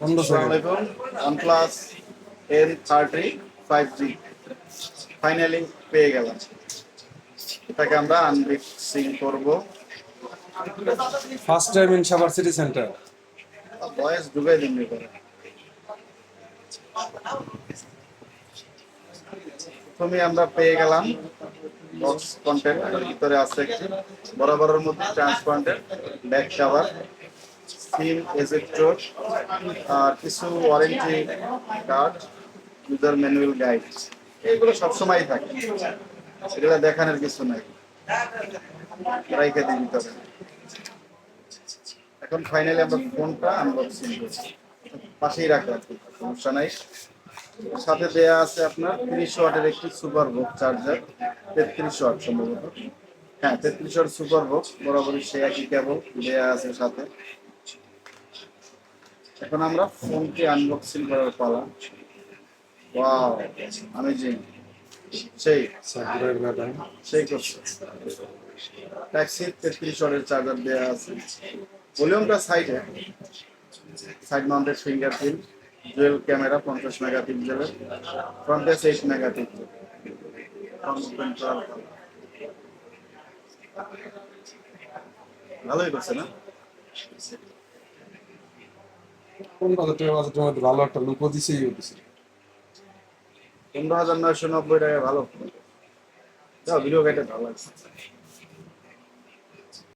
আলাইকুম OnePlus N thirty five G finally পেয়ে গেলাম। এটাকে আমরা আনবক্সিং করব। First time in Savar city centre voice ঢুকাই দিন করে প্রথমে আমরা পেয়ে গেলাম বক্স কন্টেন্ট ভিতরে আছে একটি বরাবরের মধ্যে ট্রান্সপারেন্টের ব্যাক কাভার সিম এজেক্টর আর কিছু warranty card user manual guide এইগুলো সবসময় থাকে। এগুলো দেখানোর কিছু নাই। রাইখে দিই ভিতরে এখন ফাইনালি আমরা ফোনটা আনবক্সিং করছি। পাশেই রাখা সমস্যা নাই। সাথে দেয়া আছে আপনার তিরিশ ওয়াটের একটি সুপার বক্স চার্জার তেত্রিশ ওয়াট সম্ভবত। হ্যাঁ তেত্রিশ ওয়াট সুপার বক্স বরাবরই সে একই কেবল দেয়া আছে সাথে। এখন আমরা ফোনটি আনবক্সিং করার পালা। ওয়াও আমেজিং সেই সেই করছে। ট্যাক্সি তেত্রিশ ওয়াটের চার্জার দেওয়া আছে। ভলিউমটা সাইডে side mounted fingerprint dual camera পঞ্চাশ মেগা পিক্সেলের ফ্রন্ট এইট মেগা পিক্সেল ভালোই করছে না? বাজেটের মধ্যে ভালো একটা লুকও দিছে ইও দিছে। পনেরো হাজার নয়শো নব্বই টাকা ভালো। ভিডিও কেটে ভালো লাগছে